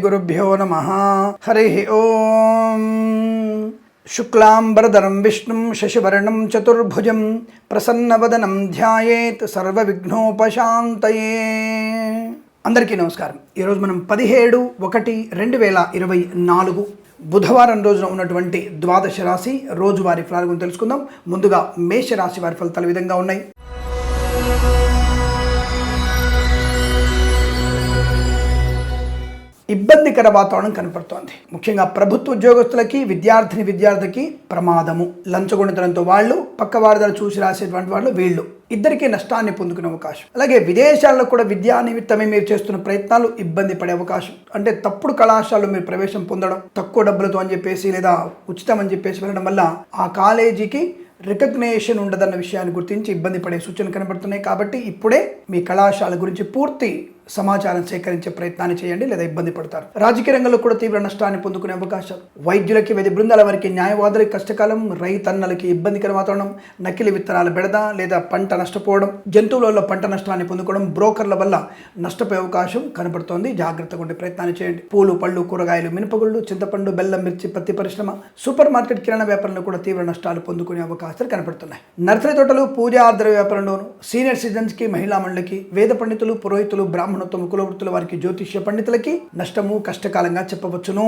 గురుభ్యో నమ హరి ఓం శుక్లాంబరధరం విష్ణుం శశివర్ణం చతుర్భుజం ప్రసన్నవదనం ధ్యాయేత్ సర్వవిఘ్నోపశాంతయే అందరికీ నమస్కారం. ఈరోజు మనం పదిహేడు ఒకటి రెండు వేల ఇరవై నాలుగు బుధవారం రోజున ఉన్నటువంటి ద్వాదశ రాశి రోజువారి ఫలాల గురించి తెలుసుకుందాం. ముందుగా మేష రాశి వారి ఫలితాలు విధంగా ఉన్నాయి? ఇబ్బందికర వాతావరణం కనపడుతోంది. ముఖ్యంగా ప్రభుత్వ ఉద్యోగస్తులకి విద్యార్థిని విద్యార్థికి ప్రమాదము. లంచగొండితనంతో వాళ్ళు పక్క వారిదారు చూసి రాసేటువంటి వాళ్ళు వీళ్ళు. ఇద్దరికీ నష్టాన్ని పొందుకునే అవకాశం. అలాగే విదేశాల్లో కూడా విద్యా నిమిత్తమే మీరు చేస్తున్న ప్రయత్నాలు ఇబ్బంది పడే అవకాశం. అంటే తప్పుడు కళాశాలలో మీరు ప్రవేశం పొందడం తక్కువ డబ్బులతో అని చెప్పేసి లేదా ఉచితం అని చెప్పేసి వెళ్ళడం వల్ల ఆ కాలేజీకి రికగ్నేషన్ ఉండదన్న విషయాన్ని గుర్తించి ఇబ్బంది పడే సూచనలు కనబడుతున్నాయి. కాబట్టి ఇప్పుడే మీ కళాశాల గురించి పూర్తి సమాచారం సేకరించే ప్రయత్నాన్ని చేయండి లేదా ఇబ్బంది పడతారు. రాజకీయ రంగంలో కూడా తీవ్ర నష్టాన్ని పొందుకునే అవకాశాలు వైద్యులకి వైద్య బృందాల వారికి న్యాయవాదులకి కష్టకాలం రైతన్నలకి ఇబ్బందికర వాతావరణం నకిలీ విత్తనాల బెడద లేదా పంట నష్టపోవడం జంతువులలో పంట నష్టాన్ని పొందుకోవడం బ్రోకర్ల వల్ల నష్టపోయే అవకాశం కనబడుతోంది. జాగ్రత్తగా ఉండే ప్రయత్నాన్ని చేయండి. పూలు పళ్ళు కూరగాయలు మినపగుళ్ళు చింతపండు బెల్లం మిర్చి పత్తి పరిశ్రమ సూపర్ మార్కెట్ కిరాణా వ్యాపారంలో కూడా తీవ్ర నష్టాలు పొందుకునే అవకాశాలు కనబడుతున్నాయి. నర్సరీ తోటలు పూజా ఆధార వ్యాపారంలోను సీనియర్ సిటిజన్స్కి మహిళా మండలికి వేద పండితులు పురోహితులు బ్రాహ్మణులు బ్రాహ్మణత్వం కులవృత్తుల వారికి జ్యోతిష్య పండితులకి నష్టము కష్టకాలంగా చెప్పవచ్చును.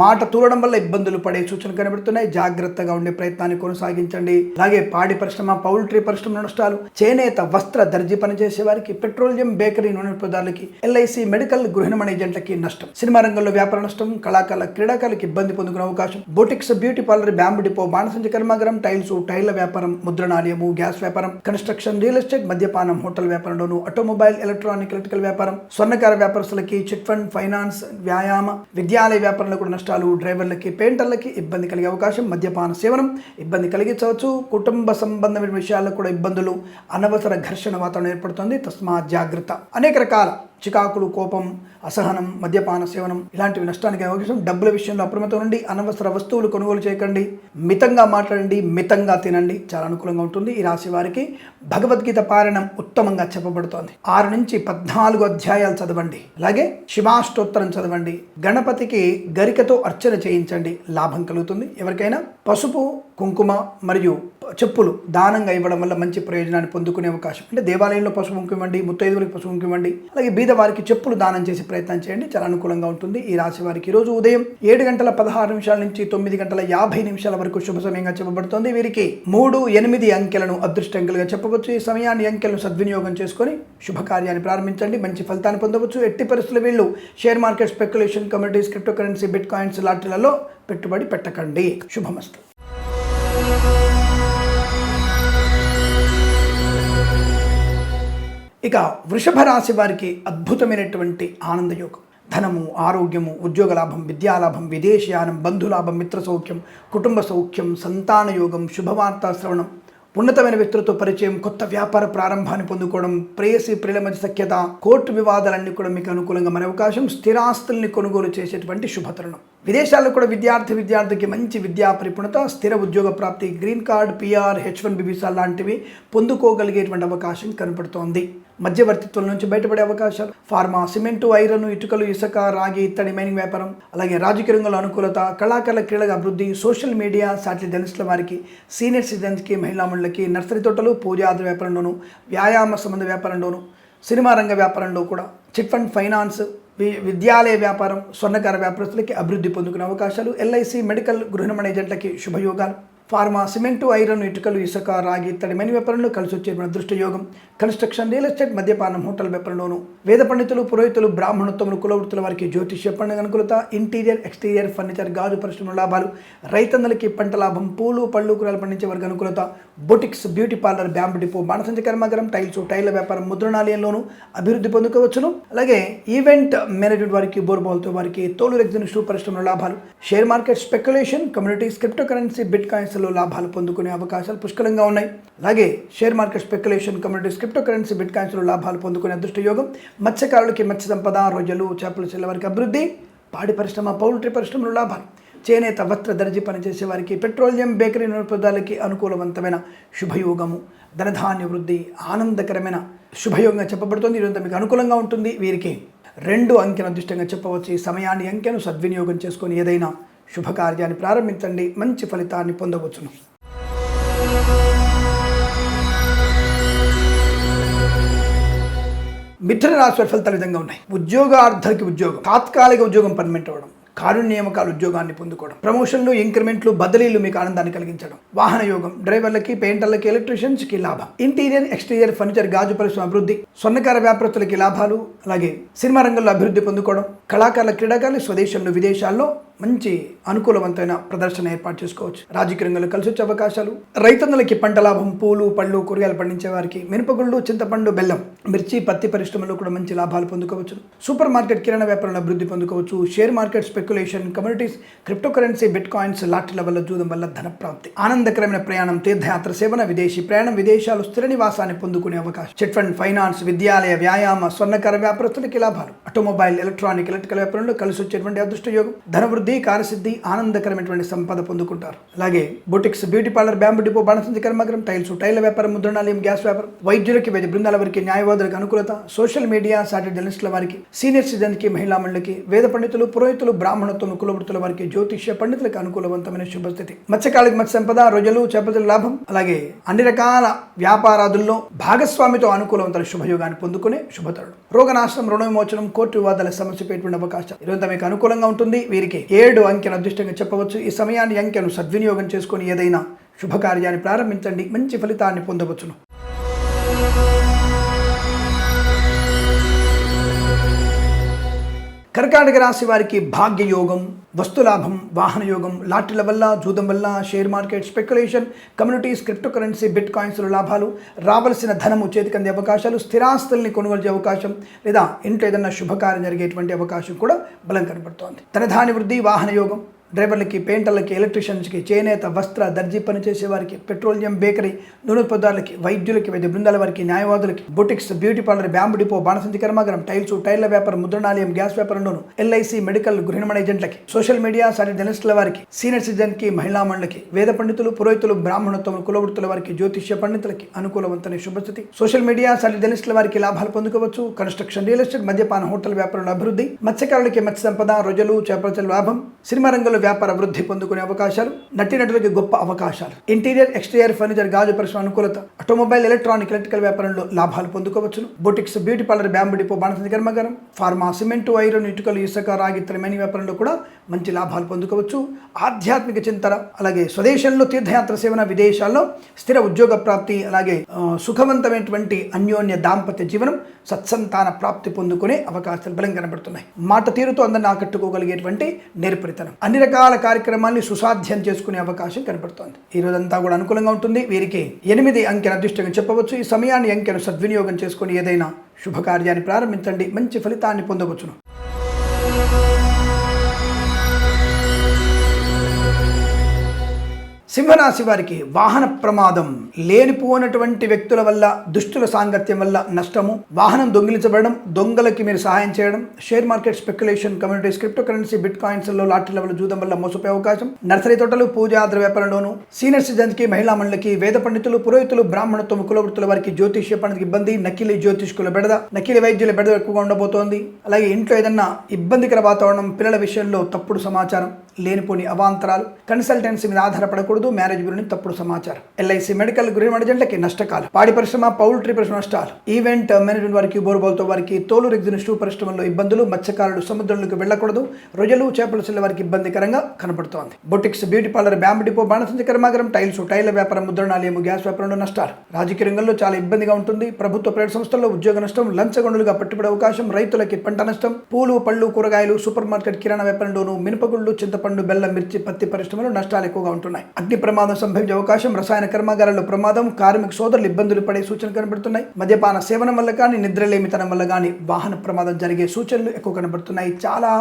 మాట తూలడం వల్ల ఇబ్బందులు పడే సూచనలు కనబడుతున్నాయి. జాగ్రత్తగా ఉండే ప్రయత్నాన్ని కొనసాగించండి. అలాగే పాడి పరిశ్రమ పౌల్ట్రీ పరిశ్రమ నష్టాలు చేనేత వస్త్ర దర్జీ పనిచేసే వారికి పెట్రోలియం బేకరీ నూనె పదార్థాలకి ఎల్ఐసి మెడికల్ గృహిణమణ ఏజెంట్లకి నష్టం. సినిమా రంగంలో వ్యాపార నష్టం కళాకారుల క్రీడాకారులకు ఇబ్బంది పొందుకునే అవకాశం boutiques beauty parlour bamboo depot బాణసంచ కర్మాగారం టైల్స్ టైర్ల వ్యాపారం ముద్రణాలయము గ్యాస్ వ్యాపారం కన్స్ట్రక్షన్ రియల్ ఎస్టేట్ మద్యపానం హోటల్ వ్యాపారంలోను ఆటోమొబైల్ ఎలక్ట్రానిక్ ఎలక్ట్రికల్ వ్యాపారం స్వర్ణకార వ్యాపారస్తులకి చిట్ ఫండ్ ఫైనాన్స్ వ్యాయామ విద్యాలయ వ్యాపారంలో కూడా నష్టాలు డ్రైవర్లకి పెయింటర్లకి ఇబ్బంది కలిగే అవకాశం మద్యపాన సేవనం ఇబ్బంది కలిగించవచ్చు. కుటుంబ సంబంధమైన విషయాల్లో కూడా ఇబ్బందులు అనవసర ఘర్షణ వాతావరణం ఏర్పడుతుంది. తస్మా జాగ్రత్త. అనేక రకాల చికాకులు కోపం అసహనం మద్యపాన సేవనం ఇలాంటివి నష్టానికి అవకాశం. డబ్బుల విషయంలో అప్రమత్తం ఉండి అనవసర వస్తువులు కొనుగోలు చేయకండి. మితంగా మాట్లాడండి. మితంగా తినండి. చాలా అనుకూలంగా ఉంటుంది. ఈ రాశి వారికి భగవద్గీత పారాయణం ఉత్తమంగా చెప్పబడుతోంది. ఆరు నుంచి పద్నాలుగు అధ్యాయాలు చదవండి. అలాగే శివాష్టోత్తరం చదవండి. గణపతికి గరికతో అర్చన చేయించండి. లాభం కలుగుతుంది. ఎవరికైనా పసుపు కుంకుమ మరియు చెప్పులు దానంగా ఇవ్వడం వల్ల మంచి ప్రయోజనాన్ని పొందుకునే అవకాశం. అంటే దేవాలయంలో పశువు కుంకుమ ఇవ్వండి ముత్తైదువులకు పశువు ఇవ్వండి అలాగే బీద వారికి చెప్పులు దానం చేసే ప్రయత్నం చేయండి. చాలా అనుకూలంగా ఉంటుంది. ఈ రాశి వారికి ఈరోజు ఉదయం ఏడు గంటల పదహారు నిమిషాల నుంచి తొమ్మిది గంటల యాభై నిమిషాల వరకు శుభ సమయంగా చెప్పబడుతోంది. వీరికి మూడు ఎనిమిది అంకెలను అదృష్టంకెలుగా చెప్పవచ్చు. ఈ సమయాన్ని అంకెలను సద్వినియోగం చేసుకొని శుభకార్యాన్ని ప్రారంభించండి. మంచి ఫలితాన్ని పొందవచ్చు. ఎట్టి పరిస్థితులు వీళ్ళు share market speculation communities cryptocurrency bitcoins లాంటిలలో పెట్టుబడి పెట్టకండి. శుభమస్తు. ఇక వృషభ రాశి వారికి అద్భుతమైనటువంటి ఆనందయోగం. ధనము ఆరోగ్యము ఉద్యోగ లాభం విద్యాలాభం విదేశయానం బంధులాభం మిత్ర సౌఖ్యం కుటుంబ సౌఖ్యం సంతాన యోగం శుభవార్తా శ్రవణం ఉన్నతమైన వ్యక్తులతో పరిచయం కొత్త వ్యాపార ప్రారంభాన్ని పొందుకోవడం ప్రేయసి ప్రియుల మధ్య సఖ్యత కోర్టు వివాదాలన్నీ కూడా మీకు అనుకూలంగా మన అవకాశం స్థిరాస్తుల్ని కొనుగోలు చేసేటువంటి శుభతరుణం. విదేశాల్లో కూడా విద్యార్థి విద్యార్థికి మంచి విద్యా పరిపూర్ణత స్థిర ఉద్యోగ ప్రాప్తి green card PR H one B visa లాంటివి పొందుకోగలిగేటువంటి అవకాశం కనపడుతోంది. మధ్యవర్తిత్వం నుంచి బయటపడే అవకాశాలు. ఫార్మా సిమెంటు ఐరన్ ఇటుకలు ఇసుక రాగి ఇత్తడి మైనింగ్ వ్యాపారం అలాగే రాజకీయ రంగంలో అనుకూలత కళాకారుల క్రీడల అభివృద్ధి సోషల్ మీడియా సాటిలైట్ జర్నలిస్టుల వారికి సీనియర్ సిటిజన్స్కి మహిళామణులకి నర్సరీ తోటలు పూజాది వ్యాపారంలోను వ్యాయామ సంబంధ వ్యాపారంలోను సినిమా రంగ వ్యాపారంలో కూడా చిట్ ఫండ్ ఫైనాన్స్ వి విద్యాలయ వ్యాపారం స్వర్ణకార వ్యాపారస్తులకి అభివృద్ధి పొందుకునే అవకాశాలు ఎల్ఐసి మెడికల్ గృహణమణ ఏజెంట్లకి శుభయోగాలు. ఫార్మా సిమెంటు ఐరన్ ఇటుకలు ఇసుక రాగి ఇత్తడి మని వ్యాపారంలో కలిసి వచ్చే అదృష్ట యోగం కన్స్ట్రక్షన్ రియల్ ఎస్టేట్ మద్యపానం హోటల్ వ్యాపారంలోను వేద పండితులు పురోహితులు బ్రాహ్మణోత్తములు కులవృత్తుల వారికి జ్యోతిష్య పండుగ అనుకూలత ఇంటీరియర్ ఎక్స్టీరియర్ ఫర్నిచర్ గాజు పరిశ్రమ లాభాలు రైతన్నలకి పంట లాభం పూలు పళ్ళు కూరలు పండించే వారికి అనుకూలత boutiques beauty parlour bamboo depot బాణసంచ కర్మాగారం టైల్స్ టైల్ వ్యాపారం ముద్రణాలయంలోను అభివృద్ధి పొందుకోవచ్చును. అలాగే ఈవెంట్ మేనేజ్మెంట్ వారికి బోర్బాల్తో వారికి తోలు రెగ్జిన్ షూ పరిశ్రమల లాభాలు. Share market speculation communities cryptocurrency bit కాయిన్స్లో లాభాలు పొందుకునే అవకాశాలు పుష్కలంగా ఉన్నాయి. అలాగే share market speculation communities cryptocurrency bit కాయిన్స్లో లాభాలు పొందుకునే అదృష్ట యోగం మత్స్యకారులకి మత్స్య సంపద రొయ్యలు చేపల చిల్లవారికి అభివృద్ధి పాడి పరిశ్రమ పౌల్ట్రీ పరిశ్రమలో లాభాలు. చేనేత వస్త్ర దర్జీ పనిచేసే వారికి పెట్రోలియం బేకరీ నిరుపదాలకి అనుకూలవంతమైన శుభయోగము. ధనధాన్య వృద్ధి ఆనందకరమైన శుభయోగంగా చెప్పబడుతుంది. ఇదంతా మీకు అనుకూలంగా ఉంటుంది. వీరికి రెండు అంకెను అదృష్టంగా చెప్పవచ్చు. ఈ సమయాన్ని అంకెను సద్వినియోగం చేసుకొని ఏదైనా శుభకార్యాన్ని ప్రారంభించండి. మంచి ఫలితాన్ని పొందవచ్చును. మిథున రాశి ఫలితాలు విధంగా ఉన్నాయి. ఉద్యోగార్థులకి ఉద్యోగం తాత్కాలిక ఉద్యోగం పర్మనెంట్ అవ్వడం. కారుణ్య నియామకాలు ఉద్యోగాన్ని పొందుకోవడం ప్రమోషన్లు ఇంక్రిమెంట్లు బదిలీలు మీకు ఆనందాన్ని కలిగించడం వాహన యోగం డ్రైవర్లకి పెయింటర్లకి ఎలక్ట్రీషియన్స్కి లాభం. ఇంటీరియర్ ఎక్స్టీరియర్ ఫర్నిచర్ గాజు పరిశ్రమ అభివృద్ధి స్వర్ణకార వ్యాపారస్తులకి లాభాలు అలాగే సినిమా రంగంలో అభివృద్ధి పొందుకోవడం కళాకారుల క్రీడాకారులు స్వదేశంలో విదేశాల్లో మంచి అనుకూలవంతమైన ప్రదర్శన ఏర్పాటు చేసుకోవచ్చు. రాజకీయ రంగంలో కలిసి వచ్చే అవకాశాలు రైతన్నులకి పంట లాభం పూలు పళ్ళు కూరగాయలు పండించే వారికి మినపగుళ్ళు చింతపండు బెల్లం మిర్చి పత్తి పరిశ్రమలో కూడా మంచి లాభాలు పొందుకోవచ్చు. సూపర్ మార్కెట్ కిరాణా వ్యాపారంలో అభివృద్ధి పొందుకోవచ్చు. Share market speculation communities cryptocurrency bitcoins లాటరీల వల్ల జూదం వల్ల ధన ప్రాప్తి. ఆనందకరమైన ప్రయాణం తీర్థయాత్ర సేవన విదేశీ ప్రయాణం విదేశాలు స్థిర నివాసాన్ని పొందుకునే అవకాశం. చిట్ ఫండ్ ఫైనాన్స్ విద్యాలయ వ్యాయామ స్వర్ణకర వ్యాపారస్తులకి లాభాలు. ఆటోమొబైల్ ఎలక్ట్రానిక్ ఎలక్ట్రికల్ వ్యాపారంలో కలిసి వచ్చేటువంటి అదృష్ట యోగం. ధనవృద్ధి కార్యసిద్ధి ఆనందకరమైనటువంటి సంపద పొందుకుంటారు. అలాగే boutiques beauty parlour bamboo depot బాణసంచి కర్మగ్రం టైల్స్ టైల్ వ్యాపారం ముద్రణాలయం గ్యాస్ వ్యాపారం. వైద్యులకి వైద్య బృందాల వారికి న్యాయవాదులకు అనుకూలత. సోషల్ మీడియా సాటి జర్నలిస్టుల వారికి సీనియర్ సిటిజన్కి మహిళా మండలికి వేద పండితులు పురోహితులు బ్రాహ్మణత్వం కులవృత్తుల వారికి జ్యోతిష్య పండితులకు అనుకూలవంతమైన శుభస్థితి. మత్స్యకాళిక మత్స్య సంపద రొయ్యలు చేపల లాభం అలాగే అన్ని రకాల వ్యాపారాదుల్లో భాగస్వామితో అనుకూలవంతమైన శుభయోగాన్ని పొందుకునే శుభతరుడు. రోగనాశనం రుణ విమోచనం కోర్టు వివాదాల సమస్య పెట్టుకునే అవకాశం ఇదంతా మీకు అనుకూలంగా ఉంటుంది. వీరికి ఏడు అంకెను అదృష్టంగా చెప్పవచ్చు. ఈ సమయాన్ని అంకెను సద్వినియోగం చేసుకుని ఏదైనా శుభకార్యాన్ని ప్రారంభించండి. మంచి ఫలితాన్ని పొందవచ్చును. కర్కాటక రాశి వారికి భాగ్యయోగం వస్తులాభం వాహన యోగం లాటరీల వల్ల జూదం వల్ల share market speculation communities cryptocurrency bit కాయిన్స్లో లాభాలు రావలసిన ధనము చేతికందే అవకాశాలు స్థిరాస్తుల్ని కొనుగోలు చేసే అవకాశం లేదా ఇంట్లో ఏదైనా శుభకార్యం జరిగేటువంటి అవకాశం కూడా బలం కనబడుతోంది. ధనధాని వృద్ధి వాహన యోగం డ్రైవర్లకి పెయింటర్లకి ఎలక్ట్రీషియన్స్కి చేనేత వస్త్ర దర్జీ పనిచేసే వారికి పెట్రోలియం బేకరీ నూనె పదార్థాలకి వైద్యులకి వైద్య బృందాల వారికి న్యాయవాదులకి boutiques beauty parlour bamboo depot బాణసంచి కర్మాగారం టైల్స్ టైర్ల వ్యాపారం ముద్రణాలయం గ్యాస్ వ్యాపారంలోను ఎల్ఐసి మెడికల్ గృహిణమణ ఏజెంట్లకి సోషల్ మీడియా సాటి జర్నలిస్టుల వారికి సీనియర్ సిటిజన్కి మహిళా మండలికి వేద పండితులు పురోహితులు బ్రాహ్మణత్వం కులవృత్తుల వారికి జ్యోతిష్య పండితులకి అనుకూలవంతమైన శుభస్థితి. సోషల్ మీడియా సాటి జర్నలిస్టుల వారికి లాభాలు పొందుకోవచ్చు. కన్స్ట్రక్షన్ రియల్ ఎస్టేట్ మద్యపాన హోటల్ వ్యాపారంలో అభివృద్ధి మత్స్యకారులకి మత్స్య సంపద రొజలు చేపల లాభం సినిమా రంగంలో వ్యాపార వృద్ధి పొందుకునే అవకాశాలు నటినటులకి గొప్ప అవకాశాలు. ఇంటీరియర్ ఎక్స్టీరియర్ ఫర్నిచర్ గాజు పరిశ్రమ అనుకూలత ఆటోమొబైల్ ఎలక్ట్రానిక్ ఎలక్ట్రికల్ వ్యాపారంలో లాభాలు పొందుకోవచ్చును. Boutiques beauty parlour bamboo depot బాణసంది కర్మగారం ఫార్మా సిమెంటు ఐరన్ ఇటుకలు ఇసుక రాగి త్రిమేని వ్యాపారంలో కూడా మంచి లాభాలు పొందుకోవచ్చు. ఆధ్యాత్మిక చింతన అలాగే స్వదేశంలో తీర్థయాత్ర సేవన విదేశాల్లో స్థిర ఉద్యోగ ప్రాప్తి అలాగే సుఖవంతమైనటువంటి అన్యోన్య దాంపత్య జీవనం సత్సంతాన ప్రాప్తి పొందుకునే అవకాశాలు బలం కనబడుతున్నాయి. మాట తీరుతో అందరిని ఆకట్టుకోగలిగేటువంటి నేర్పరితనం. అన్ని రకాల కార్యక్రమాల్ని సుసాధ్యం చేసుకునే అవకాశం కనబడుతోంది. ఈ రోజంతా కూడా అనుకూలంగా ఉంటుంది. వీరికి ఎనిమిది అంకెను అదృష్టంగా చెప్పవచ్చు. ఈ సమయాన్ని అంకెను సద్వినియోగం చేసుకుని ఏదైనా శుభకార్యాన్ని ప్రారంభించండి. మంచి ఫలితాన్ని పొందవచ్చును. సింహరాశి వారికి వాహన ప్రమాదం లేనిపోనటువంటి వ్యక్తుల వల్ల దుష్టుల సాంగత్యం వల్ల నష్టము వాహనం దొంగిలించబడడం దొంగలకి మీరు సహాయం చేయడం share market speculation communities cryptocurrency bit కాయిన్స్లో లాటరీ లెవెల్ జూదం వల్ల మోసపోయే అవకాశం నర్సరీ తోటలు పూజా వ్యాపారంలోను సీనియర్ సిటిజన్స్ మహిళా మండలికి వేద పండితులు పురోహితులు బ్రాహ్మణత్వం కులవృత్తుల వారికి జ్యోతిష్య పండితులకు ఇబ్బంది నకిలీ జ్యోతిష్కుల బెడద నకిలీ వైద్యుల బెడద ఎక్కువగా ఉండబోతోంది. అలాగే ఇంట్లో ఏదన్నా ఇబ్బందికర వాతావరణం పిల్లల విషయంలో తప్పుడు సమాచారం లేనిపోని అవాంతరాలు కన్సల్టెన్సీ మీద ఆధారపడకూడదు మ్యారేజ్ గురించి తప్పుడు సమాచారం. ఎల్ఐసి మెడికల్ గృహ మడజంట్లకి నష్టకాలు. పాడి పరిశ్రమ పౌల్ట్రీ పరిశ్రమ నష్టాలు. ఈవెంట్ మేనేజ్మెంట్ వారికి బోర్బోల్తో వారికి తోలు రెగ్జిన్ షూ పరిశ్రమలో ఇబ్బందులు మత్స్యకారులు సముద్రంలోకి వెళ్ళకూడదు రొయ్యలు చేపలు చెల్లె వారికి ఇబ్బందికరంగా కనబడుతోంది boutiques beauty parlour bamboo depot బాణసంచ కర్మాగారం టైల్స్ టైల్ వ్యాపారం ముద్రణాలయం గ్యాస్ వ్యాపారంలో నష్టాలు. రాజకీయ రంగంలో చాలా ఇబ్బందిగా ఉంటుంది. ప్రభుత్వ ప్రైవేట్ సంస్థల్లో ఉద్యోగ నష్టం లంచగొండలుగా పట్టుబడే అవకాశం రైతులకి పంట నష్టం పూలు పళ్ళు కూరగాయలు సూపర్ మార్కెట్ కిరాణా వ్యాపారంలోను మినపగుళ్ళు చింతపండు బెల్లం మిర్చి పత్తి పరిశ్రమలు నష్టాలు ఎక్కువగా ఉంటున్నాయి. అగ్ని ప్రమాదం సంభవించే అవకాశం రసాయన కర్మాగారాల్లో ప్రమాదం కార్మిక సోదరులు ఇబ్బందులు పడే సూచనలు కనబడుతున్నాయి. మద్యపాన సేవనం వల్ల కానీ నిద్రలేమితనం వల్ల కానీ వాహన ప్రమాదం జరిగే సూచనలు ఎక్కువ కనబడుతున్నాయి. చాలా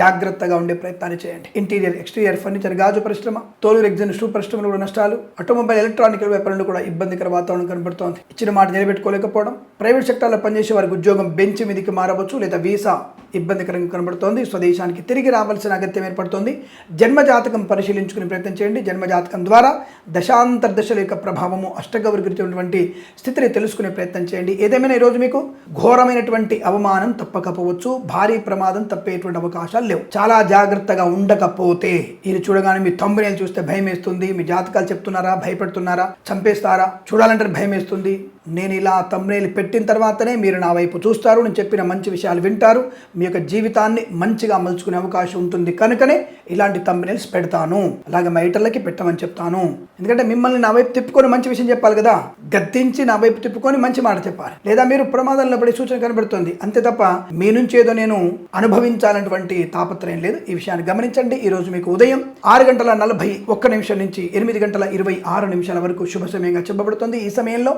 జాగ్రత్తగా ఉండే ప్రయత్నాన్ని చేయండి. ఇంటీరియర్ ఎక్స్టీరియర్ ఫర్నిచర్ గాజు పరిశ్రమ తోలు రెగ్జిన్ షూ పరిశ్రమలు కూడా నష్టాలు. ఆటోమొబైల్ ఎలక్ట్రానిక్ వ్యాపారంలో కూడా ఇబ్బందికర వాతావరణం కనబడుతోంది. ఇచ్చిన మాట నిలబెట్టుకోలేకపోవడం ప్రైవేట్ సెక్టార్లో పనిచేసే వారికి ఉద్యోగం బెంచ్ మీదకి మారవచ్చు లేదా వీసా ఇబ్బందికరంగా కనబడుతోంది. స్వదేశానికి తిరిగి రావాల్సిన అగత్యం ఏర్పడుతోంది. జన్మజాతకం పరిశీలించుకునే ప్రయత్నం చేయండి. జన్మజాతకం ద్వారా దశాంతర్దశల యొక్క ప్రభావము అష్టగౌరి గురించినటువంటి స్థితిని తెలుసుకునే ప్రయత్నం చేయండి. ఏదేమైనా ఈరోజు మీకు ఘోరమైనటువంటి అవమానం తప్పకపోవచ్చు భారీ ప్రమాదం తప్పేటువంటి అవకాశాలు లేవు. చాలా జాగ్రత్తగా ఉండకపోతే ఇది చూడగానే మీ తమ్ముని చూస్తే భయం వేస్తుంది మీ జాతకాలు చెప్తున్నారా? భయపెడుతున్నారా? చంపేస్తారా? చూడాలంటే భయం వేస్తుంది నేను ఇలా తమ్మునేలు పెట్టిన తర్వాతనే మీరు నా వైపు చూస్తారు. నేను చెప్పిన మంచి విషయాలు వింటారు. మీ యొక్క జీవితాన్ని మంచిగా మలుచుకునే అవకాశం ఉంటుంది. కనుకనే ఇలాంటి తమ్మునేల్స్ పెడతాను. అలాగే మా ఇటర్లకి పెట్టమని చెప్తాను. ఎందుకంటే మిమ్మల్ని నా వైపు తిప్పుకొని మంచి విషయం చెప్పాలి కదా? గద్దించి నా వైపు తిప్పుకొని మంచి మాట చెప్పాలి. లేదా మీరు ప్రమాదంలో పడే సూచన కనబడుతుంది. అంతే తప్ప మీ నుంచి ఏదో నేను అనుభవించాలన్నటువంటి తాపత్రయం లేదు. ఈ విషయాన్ని గమనించండి. ఈరోజు మీకు ఉదయం ఆరు గంటల నలభై ఒక్క నిమిషం నుంచి ఎనిమిది గంటల ఇరవై ఆరు నిమిషాల వరకు శుభ సమయంగా చెప్పబడుతుంది. ఈ సమయంలో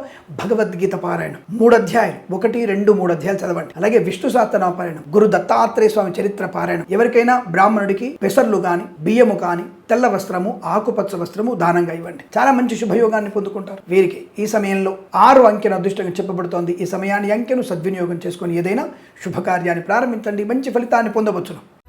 భగవద్గీత పారాయణం. మూడు అధ్యాయం ఒకటి రెండు మూడు అధ్యాయాలు చదవండి. అలాగే విష్ణు సహస్రనామ పారాయణం గురు దత్తాత్రేయ స్వామి చరిత్ర పారాయణం. ఎవరికైనా బ్రాహ్మణుడికి పెసర్లు కానీ బియ్యము కానీ తెల్ల వస్త్రము ఆకుపచ్చ వస్త్రము దానంగా ఇవ్వండి. చాలా మంచి శుభయోగాన్ని పొందుకుంటారు. వీరికి ఈ సమయంలో ఆరు అంకెను అదృష్టంగా చెప్పబడుతోంది. ఈ సమయాన్ని అంకెను సద్వినియోగం చేసుకొని ఏదైనా శుభకార్యాన్ని ప్రారంభించండి. మంచి ఫలితాన్ని పొందవచ్చును.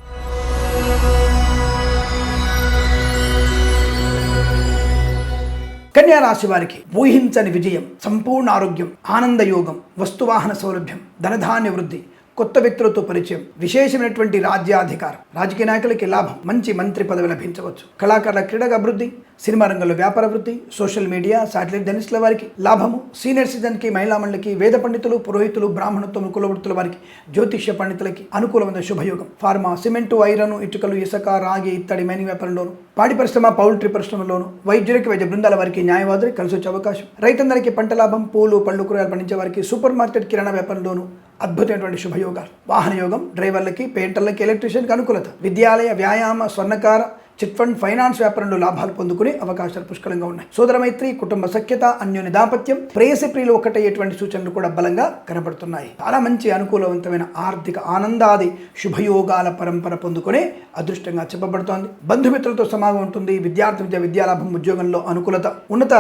కన్యా రాశి వారికి ఊహించని విజయం సంపూర్ణ ఆరోగ్యం ఆనందయోగం వస్తువాహన సౌలభ్యం ధనధాన్య వృద్ధి కొత్త వ్యక్తులతో పరిచయం విశేషమైనటువంటి రాజ్యాధికారం. రాజకీయ నాయకులకి లాభం మంచి మంత్రి పదవి లభించవచ్చు. కళాకారుల క్రీడగా అభివృద్ధి సినిమా రంగంలో వ్యాపార వృద్ధి సోషల్ మీడియా శాటిలైట్ ధనిష్ల వారికి లాభము సీనియర్ సిటిజన్కి మహిళా మండలికి వేద పండితులు పురోహితులు బ్రాహ్మణత్వం కులవృత్తుల వారికి జ్యోతిష్య పండితులకి అనుకూలమైన శుభయోగం. ఫార్మా సిమెంటు ఐరన్ ఇటుకలు ఇసుక రాగి ఇత్తడి మైనింగ్ వ్యాపారంలోను పాడి పరిశ్రమ పౌల్ట్రీ పరిశ్రమలోను వైద్యులకి వైద్య బృందాల వారికి న్యాయవాదులు కలిసి వచ్చే అవకాశం. రైతందరికీ పంట లాభం పూలు పళ్ళు కూరగాయలు పండించే వారికి సూపర్ మార్కెట్ కిరాణా వ్యాపారంలోను అద్భుతమైనటువంటి శుభయోగాలు. వాహన యోగం డ్రైవర్లకి పెయింటర్లకి ఎలక్ట్రీషియన్కి అనుకూలత. విద్యాలయ వ్యాయామ స్వర్ణకార చిట్ ఫండ్ ఫైనాన్స్ వ్యాపారంలో లాభాలు పొందుకునే అవకాశాలు పుష్కలంగా ఉన్నాయి. సోదర మైత్రి కుటుంబ సఖ్యత అన్యోన్య దాంపత్యం ప్రేయసి ప్రియులు ఒకటయ్యేటువంటి సూచనలు కూడా బలంగా కనబడుతున్నాయి. చాలా మంచి అనుకూలవంతమైన ఆర్థిక ఆనందాది శుభయోగాల పరంపర పొందుకునే అదృష్టంగా చెప్పబడుతోంది. బంధుమిత్రులతో సమాగం ఉంటుంది. విద్యార్థి విద్య విద్యాలాభం ఉద్యోగంలో అనుకూలత ఉన్నత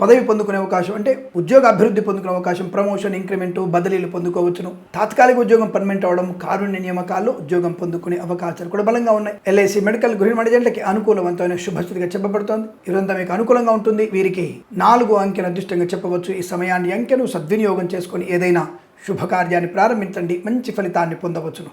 పదవి పొందుకునే అవకాశం అంటే ఉద్యోగ అభివృద్ధి పొందుకునే అవకాశం ప్రమోషన్ ఇంక్రిమెంట్ బదిలీలు పొందుకోవచ్చును. తాత్కాలిక ఉద్యోగం పర్మనెంట్ అవడం కారుణ్య నియామకాల్లో ఉద్యోగం పొందుకునే అవకాశాలు కూడా బలంగా ఉన్నాయి. ఎల్ఐసి మెడికల్ గృహ ప్రజలకి అనుకూలవంతమైన శుభస్థితిగా చెప్పబడుతోంది. ఇదంతా మీకు అనుకూలంగా ఉంటుంది. వీరికి నాలుగు అంకెను అదృష్టంగా చెప్పవచ్చు. ఈ సమయాన్ని అంకెను సద్వినియోగం చేసుకొని ఏదైనా శుభకార్యాన్ని ప్రారంభించండి. మంచి ఫలితాన్ని పొందవచ్చును.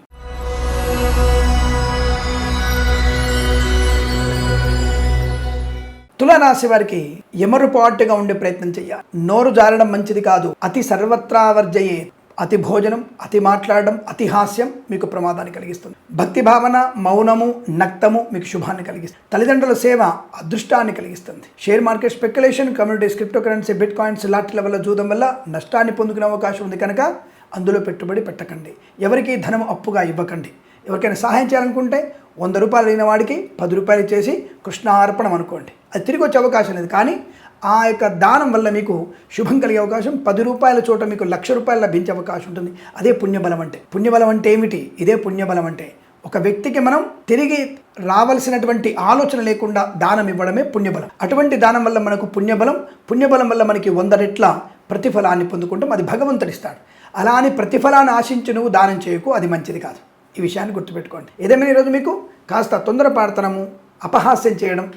తులరాశి వారికి ఎమరుపాటుగా ఉండే ప్రయత్నం చేయాలి. నోరు జారడం మంచిది కాదు. అతి సర్వత్రా వర్జయే అతి భోజనం అతి మాట్లాడడం అతి హాస్యం మీకు ప్రమాదాన్ని కలిగిస్తుంది. భక్తి భావన మౌనము నక్తము మీకు శుభాన్ని కలిగిస్తుంది. తల్లిదండ్రుల సేవ అదృష్టాన్ని కలిగిస్తుంది. Share market speculation communities cryptocurrency bitcoins లాంటి వల్ల జూదం వల్ల నష్టాన్ని పొందుకునే అవకాశం ఉంది కనుక అందులో పెట్టుబడి పెట్టకండి. ఎవరికి ధనం అప్పుగా ఇవ్వకండి. ఎవరికైనా సహాయం చేయాలనుకుంటే వంద రూపాయలు అయిన వాడికి పది రూపాయలు చేసి కృష్ణార్పణం అనుకోండి. అది తిరిగి వచ్చే అవకాశం లేదు. కానీ ఆ యొక్క దానం వల్ల మీకు శుభం కలిగే అవకాశం. పది రూపాయల చోట మీకు లక్ష రూపాయలు లభించే అవకాశం ఉంటుంది. అదే పుణ్యబలం అంటే. పుణ్యబలం అంటే ఏమిటి? ఇదే పుణ్యబలం అంటే ఒక వ్యక్తికి మనం తిరిగి రావలసినటువంటి ఆలోచన లేకుండా దానం ఇవ్వడమే పుణ్యబలం. అటువంటి దానం వల్ల మనకు పుణ్యబలం పుణ్యబలం వల్ల మనకి వంద రెట్ల ప్రతిఫలాన్ని పొందుకుంటాం. అది భగవంతుడిస్తాడు అలా అని ప్రతిఫలాన్ని ఆశించి నువ్వు దానం చేయకు అది మంచిది కాదు. ఈ విషయాన్ని గుర్తుపెట్టుకోండి. ఏదేమైనా ఈరోజు మీకు కాస్త తొందరపాడతనము అపహాస్యం చేయడం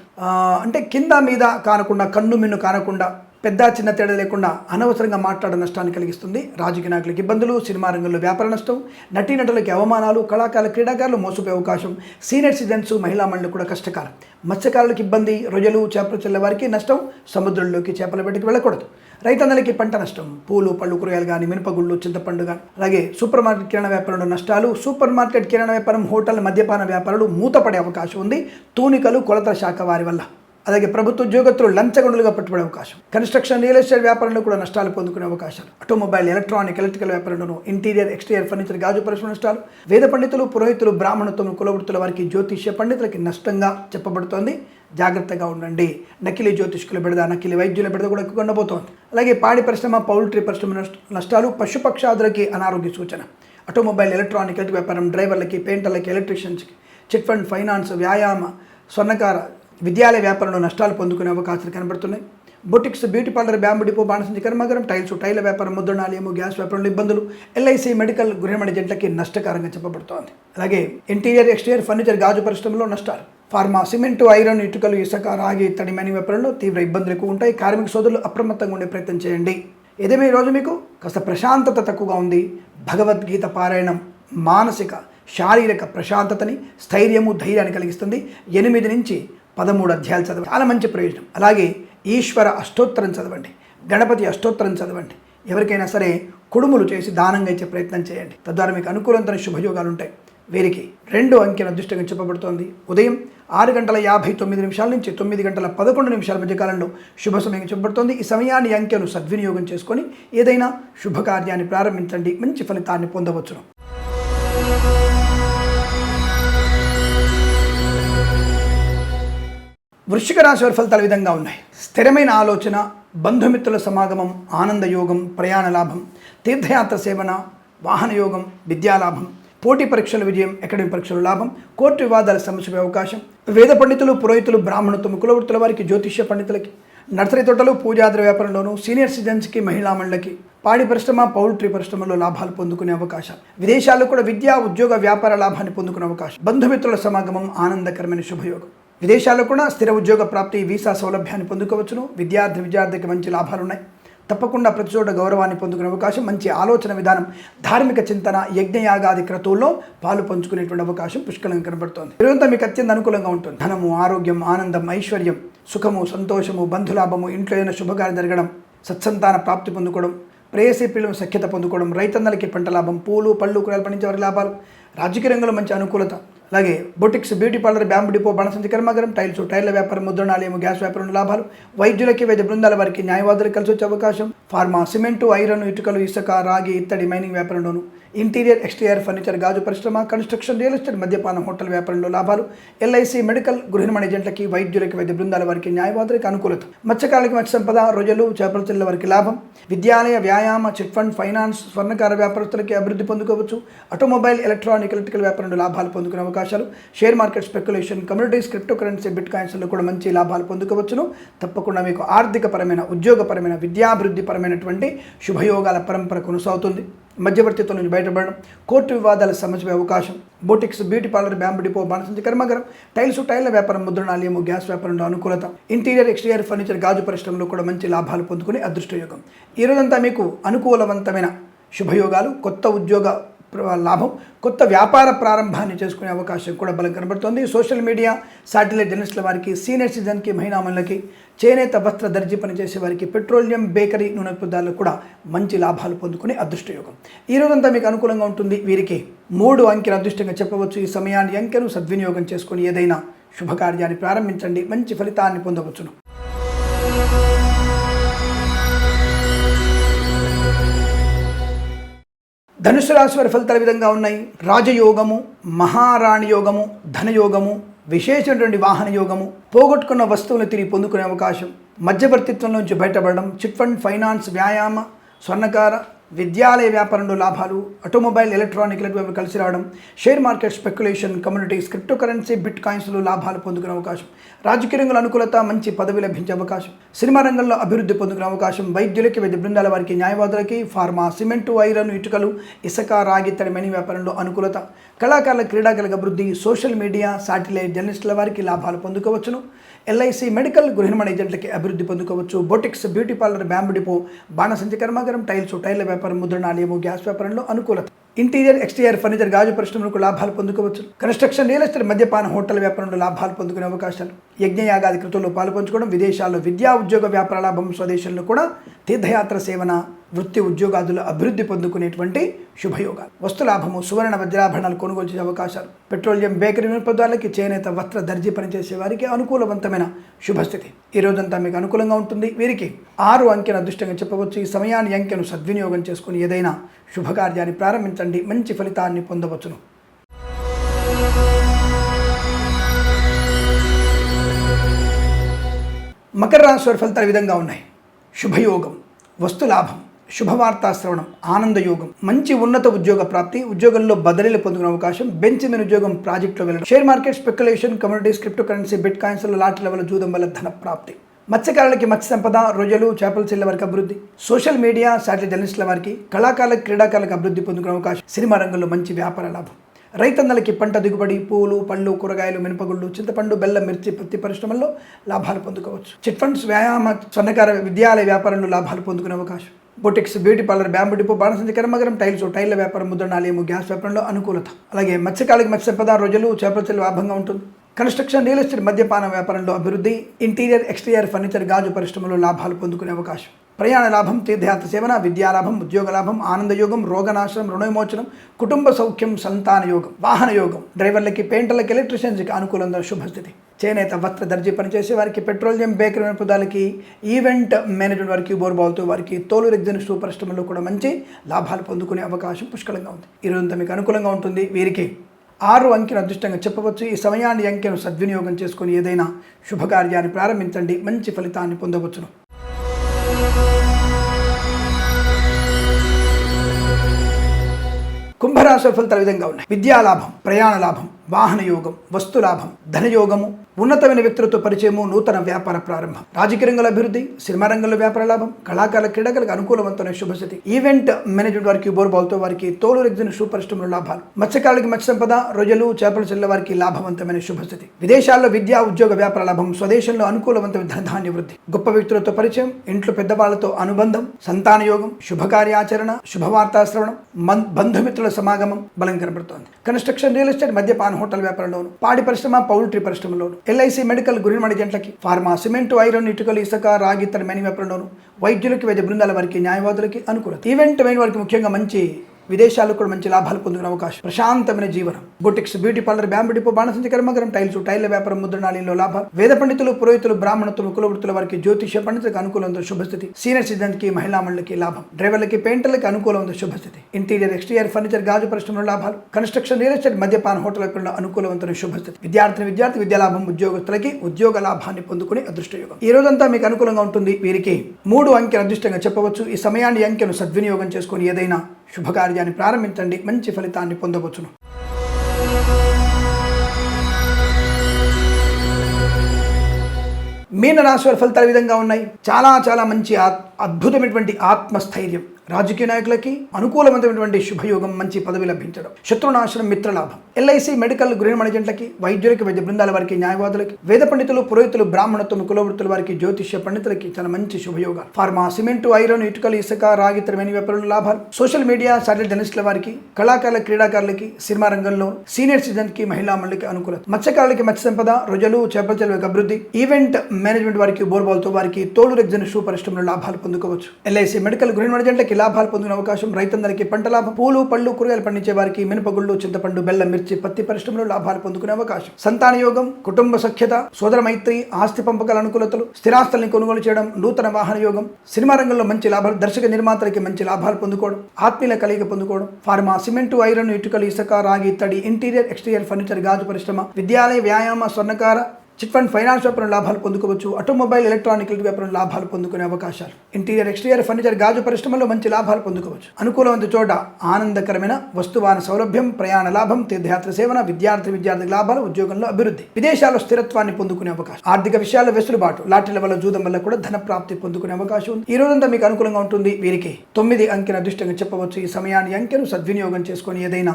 అంటే కింద మీద కానకుండా కన్ను మిన్ను కానకుండా పెద్ద చిన్న తేడా లేకుండా అనవసరంగా మాట్లాడే నష్టాన్ని కలిగిస్తుంది. రాజకీయ నాయకులకు ఇబ్బందులు సినిమా రంగంలో వ్యాపార నష్టం నటీనటులకి అవమానాలు కళాకారుల క్రీడాకారులు మోసపోయే అవకాశం సీనియర్ సిటిజన్స్ మహిళా మండలి కూడా కష్టకాలం. మత్స్యకారులకు ఇబ్బంది రొయ్యలు చేపలు చెల్లె వారికి నష్టం సముద్రంలోకి చేపల వేటకి వెళ్ళకూడదు. రైతన్నలకి పంట నష్టం. పూలు పళ్ళు కూరగాయలు కానీ మినపగుళ్ళు చింతపండు కానీ అలాగే సూపర్ మార్కెట్ కిరాణా వ్యాపారంలో నష్టాలు. సూపర్ మార్కెట్ కిరాణా వ్యాపారం హోటల్ మద్యపాన వ్యాపారాలు మూతపడే అవకాశం ఉంది. తూనికలు కొలతల శాఖ వారి వల్ల. అలాగే ప్రభుత్వ ఉద్యోగస్తులు లంచగొండలుగా పట్టుబడే అవకాశం. కన్స్ట్రక్షన్ రియల్ ఎస్టేట్ వ్యాపారంలో కూడా నష్టాలు పొందుకునే అవకాశాలు. ఆటోమొబైల్ ఎలక్ట్రానిక్ ఎలక్ట్రికల్ వ్యాపారంలోనూ ఇంటీరియర్ ఎక్స్టీరియర్ ఫర్నిచర్ గాజు పరిశ్రమ నష్టాలు. వేద పండితులు పురోహితులు బ్రాహ్మణత్వం కులవృత్తుల వారికి జ్యోతిష్య పండితులకి నష్టంగా చెప్పబడుతోంది. జాగ్రత్తగా ఉండండి. నకిలీ జ్యోతిష్కుల బిడద నకిలీ వైద్యుల బిడద కూడా ఎక్కువ అలాగే పాడి పరిశ్రమ పౌల్ట్రీ పరిశ్రమ నష్ట- నష్టాలు పశుపక్షాదులకి అనారోగ్య సూచన. ఆటోమొబైల్ ఎలక్ట్రానిక్ వ్యాపారం డ్రైవర్లకి పెయింటర్లకి ఎలక్ట్రీషియన్స్కి చిట్ ఫండ్ ఫైనాన్స్ వ్యాయామ స్వర్ణకార విద్యాలయ వ్యాపారంలో నష్టాలు పొందుకునే అవకాశాలు కనబడుతున్నాయి. Boutiques beauty parlour bamboo depot బాణసంచి కర్మాగారం టైల్స్ టైల వ్యాపారం ముద్రణాలయము గ్యాస్ వ్యాపారంలో ఇబ్బందులు ఎల్ఐసి మెడికల్ గృహమణి జంట్లకి నష్టకారంగా చెప్పబడుతోంది. అలాగే ఇంటీరియర్ ఎక్స్టీరియర్ ఫర్నిచర్ గాజు పరిశ్రమలో నష్టాలు. ఫార్మా సిమెంటు ఐరన్ ఇటుకలు ఇసుక రాగి ఇత్తడి మని వ్యాపారంలో తీవ్ర ఇబ్బందులు ఎక్కువ ఉంటాయి. కార్మిక సోదరులు అప్రమత్తంగా ఉండే ప్రయత్నం చేయండి. ఏదేమో ఈరోజు మీకు? కాస్త ప్రశాంతత తక్కువగా ఉంది. భగవద్గీత పారాయణం మానసిక శారీరక ప్రశాంతతని స్థైర్యము ధైర్యాన్ని కలిగిస్తుంది. ఎనిమిది నుంచి పదమూడు అధ్యాయాలు చదవండి. చాలా మంచి ప్రయోజనం. అలాగే ఈశ్వర అష్టోత్తరం చదవండి. గణపతి అష్టోత్తరం చదవండి. ఎవరికైనా సరే కుడుములు చేసి దానంగా ఇచ్చే ప్రయత్నం చేయండి. తద్వారా మీకు అనుకూలంతో శుభయోగాలు ఉంటాయి. వీరికి రెండు అంకెల అదృష్టంగా చెప్పబడుతోంది. ఉదయం ఆరు గంటల యాభై తొమ్మిది నిమిషాల నుంచి తొమ్మిది గంటల పదకొండు నిమిషాల మధ్య కాలంలో శుభ సమయం చెప్పబడుతోంది. ఈ సమయాన్ని అంకెను సద్వినియోగం చేసుకొని ఏదైనా శుభకార్యాన్ని ప్రారంభించండి. మంచి ఫలితాన్ని పొందవచ్చును. వృశ్చిక రాశి వారి ఫలితాలు విధంగా ఉన్నాయి. స్థిరమైన ఆలోచన బంధుమిత్రుల సమాగమం ఆనందయోగం ప్రయాణ లాభం తీర్థయాత్ర సేవన వాహన యోగం విద్యాలాభం పోటీ పరీక్షల విజయం అకాడమిక్ పరీక్షల లాభం కోర్టు వివాదాల సమస్య అవకాశం వేద పండితులు పురోహితులు బ్రాహ్మణత్వం కులవృత్తుల వారికి జ్యోతిష్య పండితులకి నర్సరీ తోటలు పూజాద్ర వ్యాపారంలోనూ సీనియర్ సిటిజన్స్కి మహిళా మండలికి పాడి పరిశ్రమ పౌల్ట్రీ పరిశ్రమలో లాభాలు పొందుకునే అవకాశం విదేశాల్లో కూడా విద్యా ఉద్యోగ వ్యాపార లాభాన్ని పొందుకునే అవకాశం బంధుమిత్రుల సమాగమం ఆనందకరమైన శుభయోగం. విదేశాల్లో కూడా స్థిర ఉద్యోగ ప్రాప్తి వీసా సౌలభ్యాన్ని పొందుకోవచ్చును విద్యార్థి విద్యార్థికి మంచి లాభాలు ఉన్నాయి తప్పకుండా ప్రతి చోట గౌరవాన్ని పొందుకునే అవకాశం మంచి ఆలోచన విధానం ధార్మిక చింతన యజ్ఞయాగాది క్రతువుల్లో పాలు పంచుకునేటువంటి అవకాశం పుష్కలంగా కనబడుతోంది. ఇదంతా మీకు అత్యంత అనుకూలంగా ఉంటుంది. ధనము ఆరోగ్యం ఆనందం ఐశ్వర్యం సుఖము సంతోషము బంధులాభము ఇంట్లో ఏదైనా శుభకార్యం జరగడం సత్సంతాన ప్రాప్తి పొందుకోవడం ప్రేయసీ పిల్లలు సఖ్యత పొందుకోవడం రైతన్నలకి పంట లాభం పూలు పళ్ళు కూరలు పండించే వారి లాభాలు రాజకీయ రంగంలో మంచి అనుకూలత. అలాగే boutiques beauty parlour bamboo depot బణసంచి కర్మాగారం టైల్స్ టైర్ల వ్యాపారం ముద్రణాలయం గ్యాస్ వ్యాపారం లాభాలు. వైద్యులకి వైద్య బృందాల వారికి న్యాయవాదులు కలిసి వచ్చే అవకాశం. ఫార్మా సిమెంటు ఐరన్ ఇటుకలు ఇసుక రాగి ఇత్తడి మైనింగ్ వ్యాపారంలోను. ఇంటీరియర్ ఎక్స్టీరియర్ ఫర్నిచర్ గాజు పరిశ్రమ కన్స్ట్రక్షన్ రియల్ ఎస్టేట్ మద్యపానం హోటల్ వ్యాపారంలో లాభాలు ఎల్ఐసి మెడికల్ గృహిణి ఏజెంట్లకి వైద్యులకి వైద్య బృందాల వారికి న్యాయవాదులకి అనుకూలత. మత్స్యకారులకి మత్స్య సంపద రొయ్యలు చేపల చెల్లెల వారికి లాభం. విద్యాలయ వ్యాయామ చిట్ ఫండ్ ఫైనాన్స్ స్వర్ణకార వ్యాపారస్తులకి అభివృద్ధి పొందుకోవచ్చు. ఆటోమొబైల్ ఎలక్ట్రానిక్ ఎలక్ట్రికల్ వ్యాపారంలో లాభాలు పొందుకునే అవకాశాలు. Share market speculation communities cryptocurrency bit కాయిన్స్లో కూడా మంచి లాభాలు పొందుకోవచ్చును. తప్పకుండా మీకు ఆర్థికపరమైన ఉద్యోగపరమైన విద్యాభివృద్ధి పరమైనటువంటి శుభయోగాల పరంపర కొనసాగుతుంది. మధ్యవర్తిత్వం నుంచి బయటపడడం కోర్టు వివాదాల సమస్య అవకాశం boutiques beauty parlour bamboo depot బాణసంచి కర్మాగారం టైల్స్ టైల్ల వ్యాపారం ముద్రణాలయము గ్యాస్ వ్యాపారంలో అనుకూలత. ఇంటీరియర్ ఎక్స్టీరియర్ ఫర్నిచర్ గాజు పరిశ్రమలో కూడా మంచి లాభాలు పొందుకునే అదృష్టయోగం. ఈ మీకు అనుకూలవంతమైన శుభయోగాలు కొత్త ఉద్యోగ లాభం. కొత్త వ్యాపార ప్రారంభాన్ని చేసుకునే అవకాశం కూడా బలం కనబడుతోంది. సోషల్ మీడియా శాటిలైట్ జర్నలిస్టుల వారికి సీనియర్ సిటిజన్కి మహిళామణులకి చేనేత వస్త్ర దర్జీ పనిచేసే వారికి పెట్రోలియం బేకరీ నూనె పదార్థాలు కూడా మంచి లాభాలు పొందుకునే అదృష్టయోగం. ఈ రోజంతా మీకు అనుకూలంగా ఉంటుంది. వీరికి మూడు అంకెలు అదృష్టంగా చెప్పవచ్చు. ఈ సమయాన్ని అంకెను సద్వినియోగం చేసుకుని ఏదైనా శుభకార్యాన్ని ప్రారంభించండి. మంచి ఫలితాన్ని పొందవచ్చును. ధనుసు రాశి వారి ఫలితాల విధంగా ఉన్నాయి? రాజయోగము మహారాణి యోగము ధనయోగము విశేషమైనటువంటి వాహన యోగము పోగొట్టుకున్న వస్తువులను తిరిగి పొందుకునే అవకాశం మధ్యవర్తిత్వం నుంచి బయటపడడం చిట్ ఫండ్ ఫైనాన్స్ వ్యాయామ స్వర్ణకార విద్యాలయ వ్యాపారంలో లాభాలు ఆటోమొబైల్ ఎలక్ట్రానిక్ ఇలాంటివి కలిసి రావడం share market speculation communities cryptocurrency bit కాయిన్స్లో లాభాలు పొందుకునే అవకాశం రాజకీయ రంగంలో అనుకూలత మంచి పదవి లభించే అవకాశం సినిమా రంగంలో అభివృద్ధి పొందుకునే అవకాశం వైద్యులకి వైద్య బృందాల వారికి న్యాయవాదులకి ఫార్మా సిమెంటు ఐరన్ ఇటుకలు ఇసుక రాగి తడి వ్యాపారంలో అనుకూలత కళాకారుల క్రీడాకారుల అభివృద్ధి సోషల్ మీడియా శాటిలైట్ జర్నలిస్టుల వారికి లాభాలు పొందుకోవచ్చును ఎల్ఐసి మెడికల్ గృహనిర్మాణ ఏజెంట్లకి అభివృద్ధి పొందుకోవచ్చు boutiques beauty parlour bamboo depot బాణసంచి కర్మాగారం టైల్స్ టైర్ల వ్యాపారం ముద్రణాలయము గ్యాస్ వ్యాపారంలో అనుకూలత. ఇంటీరియర్ ఎక్స్టీరియర్ ఫర్నిచర్ గాజు పరిశ్రమలకు లాభాలు పొందుకోవచ్చు. కన్స్ట్రక్షన్ రియల్ ఎస్టేట్ మద్యపాన హోటల్ వ్యాపారంలో లాభాలు పొందుకునే అవకాశాలు. యజ్ఞయాగాది కృతుల్లో పాల్పంచుకోవడం విదేశాల్లో విద్యా ఉద్యోగ వ్యాపార లాభం స్వదేశంలో కూడా తీర్థయాత్ర సేవన వృత్తి ఉద్యోగాదులు అభివృద్ధి పొందుకునేటువంటి శుభయోగాలు. వస్తులాభము సువర్ణ వజ్రాభరణాలు కొనుగోలు చేసే అవకాశాలు. పెట్రోలియం బేకరీ వినియోగదారులకి చేనేత వస్త్ర దర్జీ పనిచేసే వారికి అనుకూలవంతమైన శుభస్థితి. ఈ రోజంతా మీకు అనుకూలంగా ఉంటుంది. వీరికి ఆరు అంకెను అదృష్టంగా చెప్పవచ్చు. ఈ సమయాన్ని అంకెను సద్వినియోగం చేసుకుని ఏదైనా శుభకార్యాన్ని ప్రారంభించండి. మంచి ఫలితాన్ని పొందవచ్చును. మకర రాశి వారి ఫలితాలు విధంగా ఉన్నాయి. శుభయోగం వస్తులాభం శుభవార్తా శ్రవణం ఆనందయోగం మంచి ఉన్నత ఉద్యోగ ప్రాప్తి ఉద్యోగంలో బదిలీలు పొందుకునే అవకాశం బెంచ్ మీద ఉద్యోగం ప్రాజెక్టులో వెళ్ళడం. Share market speculation communities cryptocurrency bit కాయిన్స్లో లాటరీ లెవెల్ జూదం వల్ల ధన ప్రాప్తి. మత్స్యకారులకి మత్స్య సంపద రొయ్యలు చేపల చెల్లె వారికి అభివృద్ధి. సోషల్ మీడియా శాటిలైట్ జర్నలిస్టుల వారికి కళాకారులకు క్రీడాకారులకు అభివృద్ధి పొందుకునే అవకాశం. సినిమా రంగంలో మంచి వ్యాపార లాభం. రైతన్నలకి పంట దిగుబడి పూలు పళ్ళు కూరగాయలు మినపగుళ్ళు చింతపండు బెల్లం మిర్చి పత్తి పరిశ్రమల్లో లాభాలు పొందుకోవచ్చు. చిట్ ఫండ్స్ వ్యాయామ స్వర్ణకార విద్యాలయ వ్యాపారంలో లాభాలు పొందుకునే అవకాశం. Boutiques beauty parlour bamboo depot బాణసంచి కర్మగరం టైల్స్ టైల్ల వ్యాపారం ముద్రణాలయము గ్యాస్ వ్యాపారంలో అనుకూలత. అలాగే మత్స్యకాలకి మత్స్య పదహారు రోజులు చేపల చెల్లు లాభంగా ఉంటుంది. కన్స్ట్రక్షన్ రియల్ ఎస్టేట్ మద్యపాన వ్యాపారంలో అభివృద్ధి ఇంటీరియర్ ఎక్స్టీరియర్ ఫర్నిచర్ గాజు పరిశ్రమలో లాభాలు పొందుకునే అవకాశం. ప్రయాణ లాభం తీర్థయాత్ర సేవన విద్యాలాభం ఉద్యోగ లాభం ఆనందయోగం రోగనాశనం రుణవిమోచనం కుటుంబ సౌఖ్యం సంతాన యోగం వాహన యోగం డ్రైవర్లకి పెయింటర్లకి ఎలక్ట్రీషియన్స్కి అనుకూలంగా శుభస్థితి. చేనేత వస్త్ర దర్జీ పనిచేసే వారికి పెట్రోలియం బేకరీ వినపదాలకి ఈవెంట్ మేనేజ్మెంట్ వారికి బోర్బాల్తో వారికి తోలు రెగ్జన్ షూ పరిశ్రమలో కూడా మంచి లాభాలు పొందుకునే అవకాశం పుష్కలంగా ఉంది. ఈ మీకు అనుకూలంగా ఉంటుంది. వీరికి ఆరు అంకెను అదృష్టంగా చెప్పవచ్చు. ఈ సమయాన్ని అంకెను సద్వినియోగం చేసుకొని ఏదైనా శుభకార్యాన్ని ప్రారంభించండి. మంచి ఫలితాన్ని పొందవచ్చును. కుంభరాశి ఫలితాలు విధంగా ఉన్నాయి? విద్యా లాభం ప్రయాణ లాభం వాహన యోగం వస్తు లాభం ధనయోగము ఉన్నతమైన వ్యక్తులతో పరిచయము నూతన వ్యాపార ప్రారంభం. రాజకీయ రంగంలో అభివృద్ధి సినిమా రంగంలో వ్యాపార లాభం కళాకారుల క్రీడలకు అనుకూలవంతమైన శుభస్థితి ఈవెంట్ మేనేజ్మెంట్ వారికి బోర్బాల్తో వారికి తోలు రెగ్జిన షూ పరిశ్రమలో లాభాలు. మత్స్యకారులకి మత్స్య సంపద రొయ్యలు చేపల చెల్లె వారికి లాభవంతమైన శుభస్థితి విదేశాల్లో విద్యా ఉద్యోగ వ్యాపార లాభం స్వదేశంలో అనుకూలవంతమైన ధనధాన్య వృద్ధి. గొప్ప వ్యక్తులతో పరిచయం ఇంట్లో పెద్దవాళ్ళతో అనుబంధం సంతాన యోగం శుభకార్యాచరణ శుభవార్తా శ్రవణం బంధుమిత్రుల సమాగమం బలం కనబడుతోంది. కన్స్ట్రక్షన్ రియల్ ఎస్టేట్ మద్యపాన హోటల్ వ్యాపారంలోను పాడి పరిశ్రమ పౌల్ట్రీ పరిశ్రమలోను ఎల్ఐసి మెడికల్ గురిమడి జంట్లకి ఫార్మా సిమెంట్ ఐరన్ ఇటుకలు ఇసుక రాగి ఇతర మెని వైద్యులకి వైద్య బృందాల వారికి న్యాయవాదులకి అనుకూలత. ఈవెంట్ మెయిన్ వారికి ముఖ్యంగా మంచి విదేశాల్లో కూడా మంచి లాభాలు పొందుకునే అవకాశం. ప్రశాంతమైన జీవనం. Boutiques beauty parlour bamboo depot బాణసంచి కర్మగరం టైల్స్ టైల్ల వ్యాపారం ముద్రణాలయంలో లాభాలు. వేద పండితులు పురోహితులు బ్రాహ్మణతులు కులవృత్తుల వారికి జ్యోతిష పండితులకు అనుకూలంతో శుభస్థితి. సీనియర్ సిద్ధాంతికి మహిళా మండలికి లాభం. డ్రైవర్లకి పెయింటర్లకి అనుకూలంతో శుభస్థితి. ఇంటీరియర్ ఎక్స్టీరియర్ ఫర్నిచర్ గాజు పరిశ్రమలో లాభాలు. కన్స్ట్రక్షన్ రియల్ ఎస్టేట్ మద్యపాన హోటల్ వ్యాపారంలో అనుకూలవంతమైన శుభస్థితి. విద్యార్థిని విద్యార్థి విద్యా లాభం ఉద్యోగస్తులకి ఉద్యోగ లాభాన్ని పొందుకునే అదృష్టయోగం. ఈ రోజంతా మీకు అనుకూలంగా ఉంటుంది. వీరికి మూడు అంకెలు అదృష్టంగా చెప్పవచ్చు. ఈ సమయాన్ని అంకెను సద్వినియోగం చేసుకొని ఏదైనా శుభకార్యాన్ని ప్రారంభించండి. మంచి ఫలితాన్ని పొందవచ్చును. మీన రాశి వారి ఫలితాలు విధంగా ఉన్నాయి. చాలా చాలా మంచి అద్భుతమైనటువంటి ఆత్మస్థైర్యం. రాజకీయ నాయకులకి అనుకూలమైనటువంటి శుభయోగం మంచి పదవి లభించడం శత్రునాశనం మిత్రలాభం. ఎల్ఐసి మెడికల్ గృహ మేనేజెంట్లకి వైద్యులకి వైద్య బృందాల వారికి న్యాయవాదులకి వేద పండితులు పురోహితులు బ్రాహ్మణత్వం కులవృత్తుల వారికి జ్యోతిష్య పండితులకి చాలా మంచి శుభయోగాలు. ఫార్మా సిమెంట్ ఐరన్ ఇటుకలు ఇసుక రాగి ఇతరమైన వ్యాపారంలో లాభాలు. సోషల్ మీడియా సాటిలైట్ జర్నలిస్టుల వారికి కళాకారుల క్రీడాకారులకి సినిమా రంగంలో సీనియర్ సిటిజన్కి మహిళా మండలికి అనుకూలత. మత్స్యకారులకి మత్స్య సంపద రొజలు చేపల చెరువులకు అభివృద్ధి. ఈవెంట్ మేనేజ్మెంట్ వారికి బోర్బాల్తో వారికి తోలు రెగ్జన్ షూ పరిశ్రమలో లాభాలు పొందుకోవచ్చు. ఎల్ఐసి మెడికల్ గృహ మేనేజెంట్లకి లాభాలు పొందిన అవకాశం రైతందరికీ. పంట లాభం పూలు పళ్ళు కూరగాయలు పండించే వారికి మినపగుళ్ళు చింతపండు బెల్లం మిర్చి పత్తి పరిశ్రమలో లాభాలు పొందుకునే అవకాశం. సంతాన యోగం కుటుంబ సఖ్యత సోదర మైత్రి ఆస్తి పంపకాల అనుకూలతలు స్థిరాస్తుల్ని కొనుగోలు చేయడం నూతన వాహన యోగం సినిమా రంగంలో మంచి లాభాలు దర్శక నిర్మాతలకి మంచి లాభాలు పొందుకోవడం ఆత్మీయుల కలిగి పొందుకోవడం ఫార్మా సిమెంట్ ఐరన్ ఇటుకలు ఇసుక రాగి తడి ఇంటీరియర్ ఎక్స్టీరియర్ ఫర్నిచర్ గాజు పరిశ్రమ విద్యాలయ వ్యాయామ స్వర్ణకార చిట్ ఫండ్ ఫైనాన్స్ వ్యాపారం లాభాలు పొందుకోవచ్చు. ఆటోమొబైల్ ఎలక్ట్రానిక్ వ్యాపారం లాభాలు పొందుకునే అవకాశాలు. ఇంటీరియర్ ఎక్స్టీరియర్ ఫర్నిచర్ గాజు పరిశ్రమలో మంచి లాభాలు పొందుకోవచ్చు. అనుకూలమైన చోట ఆనందకరమైన వస్తువాన సౌలభ్యం ప్రయాణ లాభం తీర్థయాత్ర సేవన విద్యార్థి విద్యార్థి లాభాలు ఉద్యోగంలో అభివృద్ధి. విదేశాల్లో స్థిరత్వాన్ని పొందుకునే అవకాశం. ఆర్థిక విషయాల్లో వెసులుబాటు. లాటరీల వల్ల జూదం వల్ల కూడా ధన ప్రాప్తి పొందుకునే అవకాశం ఉంది. ఈ రోజంతా మీకు అనుకూలంగా ఉంటుంది. వీరికి తొమ్మిది అంకెన అదృష్టంగా చెప్పవచ్చు. ఈ సమయాన్ని అంకెను సద్వినియోగం చేసుకొని ఏదైనా